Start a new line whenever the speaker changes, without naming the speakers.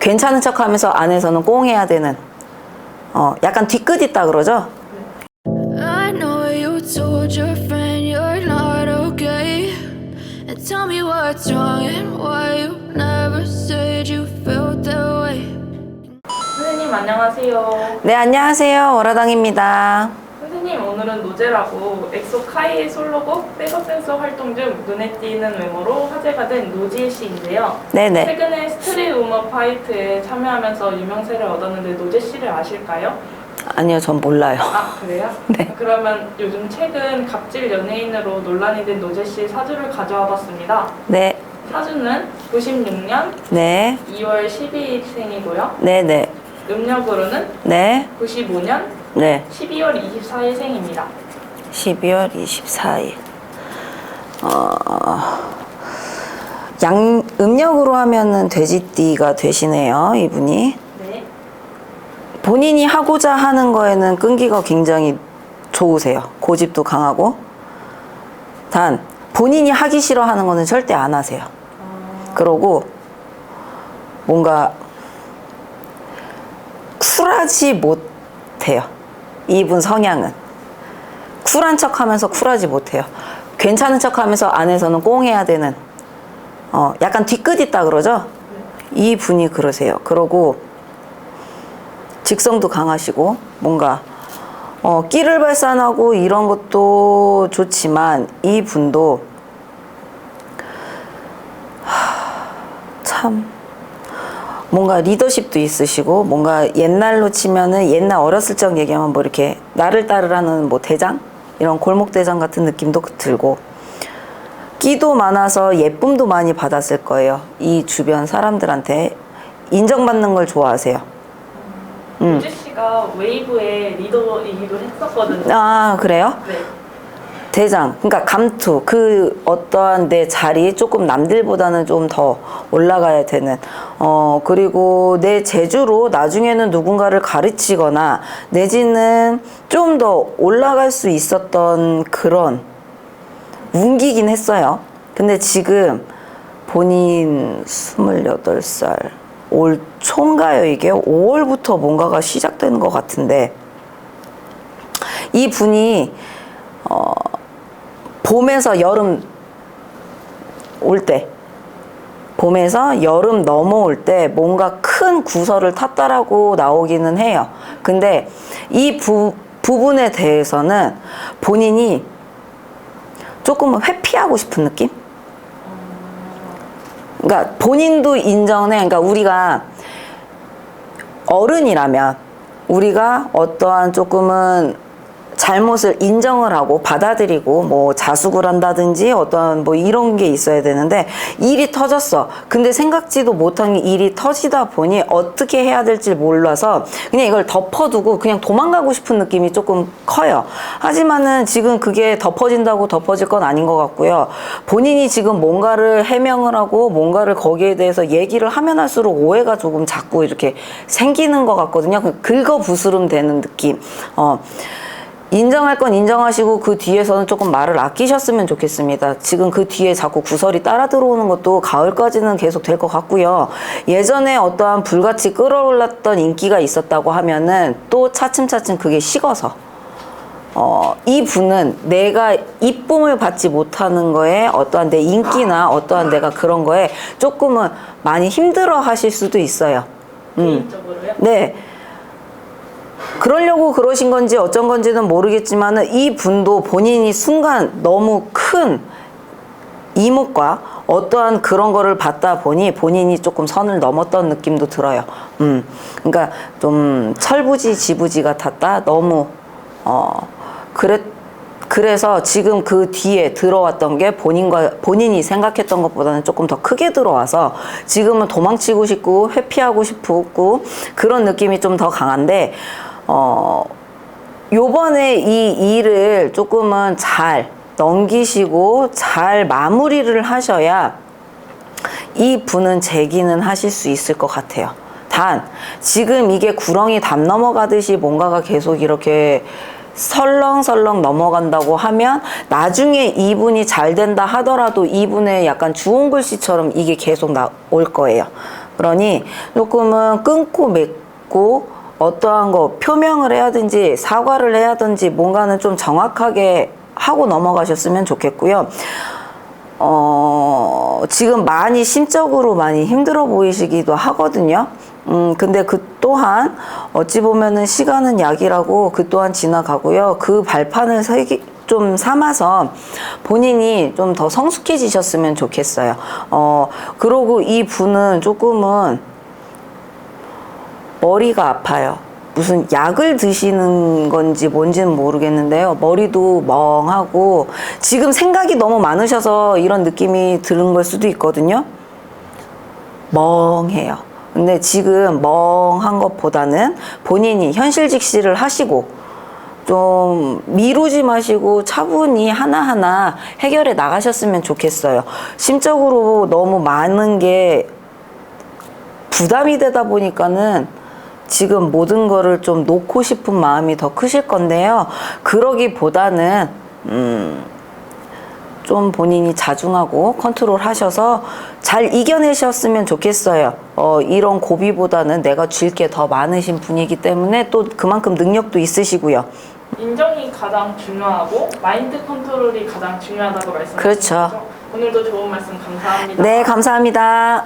괜찮은 척 하면서 안에서는 꽁해야 되는 어, 약간 뒤끝 있다 그러죠?
I know you told your friend you're not okay. And tell me what's wrong and why you never said you felt that way.
선생님 안녕하세요.
네, 안녕하세요. 월화당입니다.
오늘은 노제라고 엑소 카이 솔로곡 백업 센서 활동 중 눈에 띄는 외모로 화제가 된 노지혜 씨인데요.
네네.
최근에 스트릿 우먼 파이트에 참여하면서 유명세를 얻었는데 노제 씨를 아실까요?
아니요, 전 몰라요.
아 그래요?
네.
그러면 요즘 최근 갑질 연예인으로 논란이 된 노제 씨 사주를 가져와 봤습니다.
네,
사주는 96년
네,
2월 12일생이고요.
네네,
음력으로는
네,
95년
네.
12월 24일 생입니다.
12월 24일. 어, 양, 음력으로 하면은 돼지띠가 되시네요, 이분이.
네.
본인이 하고자 하는 거에는 끈기가 굉장히 좋으세요. 고집도 강하고. 단, 본인이 하기 싫어하는 거는 절대 안 하세요. 그러고, 뭔가, 쿨하지 못해요. 이분 성향은. 쿨한 척 하면서 쿨하지 못해요. 괜찮은 척 하면서 안에서는 꽁해야 되는, 어, 약간 뒤끝 있다 그러죠? 이 분이 그러세요. 그러고, 직성도 강하시고 뭔가 어, 끼를 발산하고 이런 것도 좋지만 이 분도 하, 참 뭔가 리더십도 있으시고 뭔가 옛날로 치면은 옛날 어렸을 적 얘기하면 뭐 이렇게 나를 따르라는 뭐 대장 이런 골목 대장 같은 느낌도 들고 끼도 많아서 예쁨도 많이 받았을 거예요. 이 주변 사람들한테 인정받는 걸 좋아하세요. 음.
유지 씨가 웨이브의 리더이기도 했었거든요.
아 그래요?
네.
대장 그러니까 감투 그 어떠한 내 자리 조금 남들보다는 좀 더 올라가야 되는 어 그리고 내 재주로 나중에는 누군가를 가르치거나 내지는 좀 더 올라갈 수 있었던 그런 운기긴 했어요. 근데 지금 본인 28살 올 초인가요 이게? 5월부터 뭔가가 시작되는 것 같은데 이 분이 어, 봄에서 여름 올 때, 봄에서 여름 넘어올 때 뭔가 큰 구설을 탔다라고 나오기는 해요. 근데 이 부, 부분에 대해서는 본인이 조금은 회피하고 싶은 느낌? 그러니까 본인도 인정해. 그러니까 우리가 어른이라면 우리가 어떠한 조금은 잘못을 인정을 하고 받아들이고 뭐 자숙을 한다든지 어떤 뭐 이런 게 있어야 되는데 일이 터졌어. 근데 생각지도 못한 일이 터지다 보니 어떻게 해야 될지 몰라서 그냥 이걸 덮어두고 그냥 도망가고 싶은 느낌이 조금 커요. 하지만은 지금 그게 덮어진다고 덮어질 건 아닌 것 같고요. 본인이 지금 뭔가를 해명을 하고 뭔가를 거기에 대해서 얘기를 하면 할수록 오해가 조금 자꾸 이렇게 생기는 것 같거든요. 그 긁어 부스름 되는 느낌. 어. 인정할 건 인정하시고 그 뒤에서는 조금 말을 아끼셨으면 좋겠습니다. 지금 그 뒤에 자꾸 구설이 따라 들어오는 것도 가을까지는 계속 될 것 같고요. 예전에 어떠한 불같이 끌어올랐던 인기가 있었다고 하면은 또 차츰차츰 그게 식어서 어, 이 분은 내가 이쁨을 받지 못하는 거에 어떠한 내 인기나 어떠한 내가 그런 거에 조금은 많이 힘들어 하실 수도 있어요. 음.
개인적으로요.
네. 그러려고 그러신 건지 어쩐 건지는 모르겠지만은 이 분도 본인이 순간 너무 큰 이목과 어떠한 그런 거를 받다 보니 본인이 조금 선을 넘었던 느낌도 들어요. 음. 그러니까 좀 철부지 지부지 같았다. 너무 어 그랬 그래서 지금 그 뒤에 들어왔던 게 본인과 본인이 생각했던 것보다는 조금 더 크게 들어와서 지금은 도망치고 싶고 회피하고 싶고 그런 느낌이 좀 더 강한데 어 요번에 이 일을 조금은 잘 넘기시고 잘 마무리를 하셔야 이 분은 재기는 하실 수 있을 것 같아요. 단, 지금 이게 구렁이 담 넘어가듯이 뭔가가 계속 이렇게 설렁설렁 넘어간다고 하면 나중에 이분이 잘 된다 하더라도 이분의 약간 주홍 글씨처럼 이게 계속 나올 거예요. 그러니 조금은 끊고 맺고 어떠한 거 표명을 해야든지 사과를 해야든지 뭔가는 좀 정확하게 하고 넘어가셨으면 좋겠고요. 어, 지금 많이 심적으로 많이 힘들어 보이시기도 하거든요. 음, 근데 그 또한 어찌 보면은 시간은 약이라고 그 또한 지나가고요. 그 발판을 세기, 좀 삼아서 본인이 좀 더 성숙해지셨으면 좋겠어요. 어, 그러고 이 분은 조금은 머리가 아파요. 무슨 약을 드시는 건지 뭔지는 모르겠는데요. 머리도 멍하고 지금 생각이 너무 많으셔서 이런 느낌이 드는 걸 수도 있거든요. 멍해요. 근데 지금 멍한 것보다는 본인이 현실 직시를 하시고 좀 미루지 마시고 차분히 하나하나 해결해 나가셨으면 좋겠어요. 심적으로 너무 많은 게 부담이 되다 보니까는 지금 모든 거를 좀 놓고 싶은 마음이 더 크실 건데요. 그러기보다는 음, 좀 본인이 자중하고 컨트롤 하셔서 잘 이겨내셨으면 좋겠어요. 어, 이런 고비보다는 내가 줄게더 많으신 분이기 때문에 또 그만큼 능력도 있으시고요.
인정이 가장 중요하고 마인드 컨트롤이 가장 중요하다고 말씀하셨죠.
그렇죠.
오늘도 좋은 말씀 감사합니다.
네, 감사합니다.